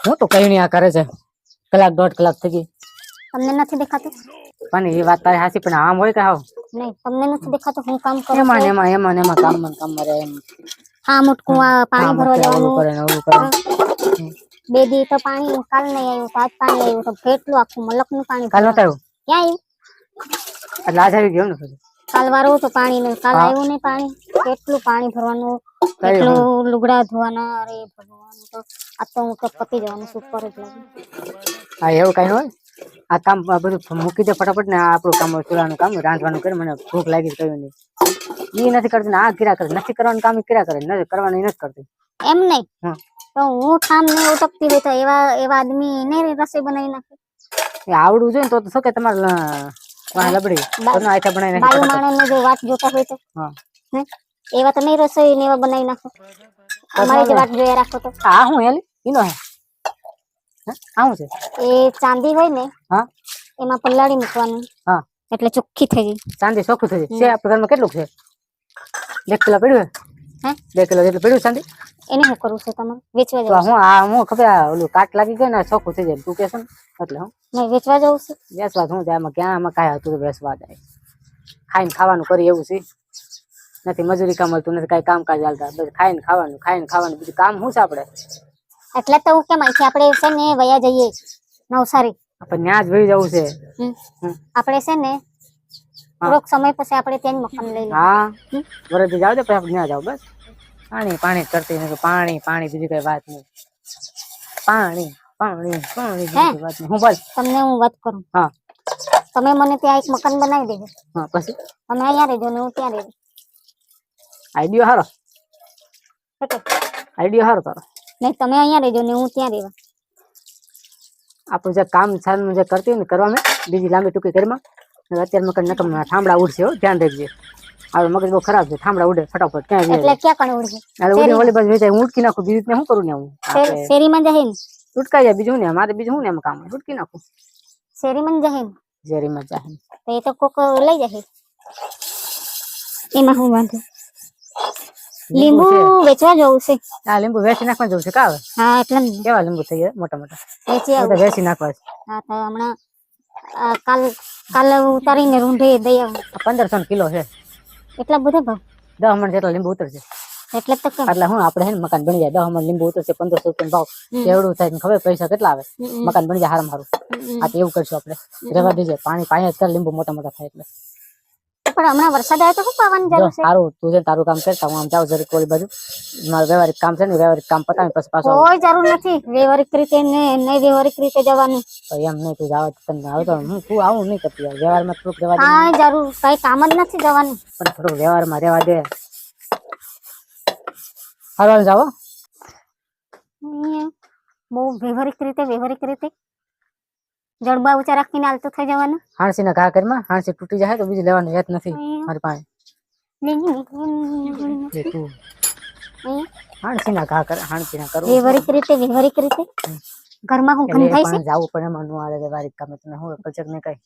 હું તો કઈ નહીં આ કરે છે કલાક દોઢ કલાક થઈ ગઈ તમને નથી દેખાતું પણ એ વાત તારી હાચી પણ આમ હોય કે હાવ નહીં તમને નથી દેખાતું હું કામ કરું એમાં ને છું. એમાં એમાં ને એમાં કામમાં કામ કરે એમ હા મોટકું આ પાણી કામ ભરવા કરે, ઓલું જવાનું કરે ને ઓલું કરે બે દી તો પાણી કાલ નહીં આવ્યું તો આજ પાણી આવ્યું તો કેટલું આખું મલકનું પાણી કાલ નતું આવ્યું ક્યાં આવ્યું એટલે આજ આવી ગયું ને પછી તો પાણી નું કાલ. આવ્યું નહીં પાણી. કેટલું પાણી ભરવાનું? કેટલું લુગડા ધોવાના? અરે ભગવાન તો આ તો હું તો પતી જવાનું સુપર જ લાગે. હા એવું કઈ હોય? આ કામ બધું મૂકી દે ફટાફટ ને આપણું કામ ચૂલાનું કામ રાંધવાનું કરે મને ભૂખ લાગી કયું નહીં. એ નથી કરતી આ કિરા કરે નથી કરવાનું કામ કિરા કરે નથી કરવાનું નથી કરતી. એમ નહીં? હા. તો હું કામ ને ઉટકતી હોય તો એવા એવા આદમી ને રસોઈ બનાવી નાખે? એ આવડવું જોઈએ તો શું કે તમારે લબડી. કોનો આયથા બનાવી બાયું નાખી ને જો વાત જોતા હોય તો. હા. એવા તો નહીં રસોઈ ને એવા બનાવી નાખો. અમારી જ વાત જોયા રાખો તો. આ હું એલી ઈનો હે? હે? આ છે? એ ચાંદી હોય ને હા. એમાં પલ્લાડી મૂકવાની. હા. એટલે ચોખ્ખી થઈ ગઈ ચાંદી ચોખ્ખું થઈ ગઈ છે આપણા ઘરમાં કેટલું છે? બે કિલો પડ્યું હે? હે? બે કિલો જેટલું પડ્યું ચાંદી? એને શું કરવું છે તમારે? વેચવા જવું હું આ હું ખબર ઓલું કાટ લાગી ગયો ને ચોખ્ખું થઈ જાય. તું કે ને? એટલે હું નહીં વેચવા જવું છે. બેસવા શું જાય આમાં ક્યાં આમાં કાંઈ હતું વેચવા જાય. ખાઈને ખાવાનું કરી એવું છે. નથી મજૂરી કામ મળતું નથી કાંઈ કામકાજ હાલતા. બસ ખાઈને ખાવાનું ખાઈને ખાવાનું. બીજું કામ શું છે આપણે? એટલે તો હું કેમ અહીંથી આપણે છે ને વયા જઈએ નવસારી? આપણે ત્યાં જ વહી જવું છે. આપણે છે ને થોડોક સમય પછી આપણે ત્યાં મકાન લઈ લઈએ. હા. વરદ જાવ દે પછી આપણે ત્યાં જાવ બસ. પાણી પાણી કરતી નથી. પાણી પાણી બીજી કઈ વાત નહીં. પાણી પાણી પાણી બીજી વાત નહીં. હું બસ. તમને હું વાત કરું? હા. તમે મને ત્યાં એક મકાન બનાવી દેજો. હા પછી? તમે અહીંયા રહેજો ને હું ત્યાં રહેજો. આઈડિયો હારો? આઈડિયો હારો તારો? નહીં તમે અહીંયા રહેજો ને હું ત્યાં રહેવા. આપણું જે કામ સારું જે કરતી ને કરવામાં બીજી લાંબી ટૂંકી કરીમાં અત્યારે મકાન નકમ થાંભળા ઉડશે ધ્યાન રાખજે. હવે મગજ બહુ ખરાબ છે. થાંભળા ઉડે ફટાફટ ક્યાં એટલે ક્યાં કણ ઉડે અરે ઉડી ઓલી બાજુ જાય હું ઉટકી નાખું બીજું હું કરું ને હું શેર- શેરીમાં જશે ને? ઉટકાઈ જાય બીજું ને મારે બીજું હું ને એમાં કામ? ઉટકી નાખું. શેરીમાં જશે ને? ઝેરીમાં જાય તો એ તો કોક લઈ જશે એમાં હું વાંધો? લીંબુ વેચવા જવું છે. આ લીંબુ વેચી નાખવા જવું છે. કાવે હા એટલે કેવા લીંબુ થઈ ગયા? મોટા મોટા. વેચી આવું. વેચી નાખવા છે. હા તો હમણાં કાલ કાલે ઉતારીને રૂંઢે દઈ આવું. પંદરસો કિલો છે. એટલા બધા ભાવ? દસ મણ જેટલા લીંબુ ઉતરશે. એટલે તો એટલે હું આપણે હે મકાન બની જાય. દહ મણ લીંબુ ઉતરશે પંદરસો રૂપિયા ભાવ. કેવડું થાય ને ખબર? પૈસા કેટલા આવે? મકાન બની જાય હારામાં હારું. આ તો એવું કરશું આપણે. રહેવા દેજે. પાણી પાણી જ કર લીંબુ મોટા મોટા થાય એટલે. પણ હમણાં વરસાદ આવ્યો તો શું પાવાની જરૂર છે? સારું તું છે તારું કામ કરતા હું આમ જાઉં જરીક ઓલી બાજુ. મારું વ્યવહારિક કામ છે ને વ્યવહારિક કામ પતાવી પછી પાછો કોઈ જરૂર નથી. વ્યવહારિક રીતે ને નહીં વ્યવહારિક રીતે જવાનું. તો એમ નહીં તું જાવ તને હવે તો હું તું આવું નહીં કરતી યાર. વ્યવહારમાં થોડુંક રહેવા દે. હા જરૂર કઈ કામ જ નથી જવાનું. પણ થોડું વ્યવહારમાં રહેવા દે. હરવાલ જાવ બહુ વ્યવહારિક રીતે વ્યવહારિક રીતે જડબા ઊંચા રાખીને હાલતું થઈ જવાનું. હાણસી ના ઘા કરીમાં હાણસી તૂટી જાય તો બીજી લેવાનું યાદ નથી મારી પાસે. હાણસી ના ઘા કર હાણસી ના કરો. વ્યવહારિક રીતે વ્યવહારિક રીતે. ઘરમાં હું ઘણી થાય છે? જાવું પણ એમાં નું આવે વ્યવહારિક કામ તમે હું પચક ને કઈ.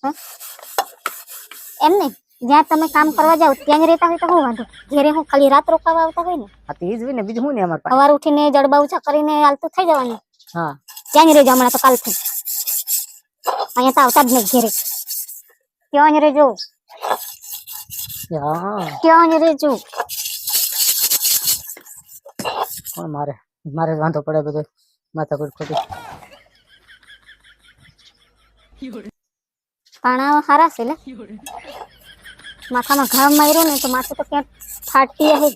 એમ નહીં. જ્યાં તમે કામ કરવા જાવ ત્યાં જ રહેતા હોય તો હું વાંધો. ઘેરે હું ખાલી રાત રોકાવા આવતા હોય ને? આ તો જ હોય ને. બીજું શું ને અમાર પાસે. સવાર ઉઠીને જડબા ઉચા કરીને હાલતું થઈ જવાનું. હા. ત્યાં જ રહેજો હમણાં તો કાલથી અહીંયા તો આવતા જ નહીં ઘેરે ત્યાં જ રહેજો હા ત્યાં જ રહેજો કોણ મારે મારે જ વાંધો પડે બધો માથા પર ખોટી પાણા સારા છે લે માથામાં ઘા માર્યો ને તો માથું તો ક્યાંક ફાટી હે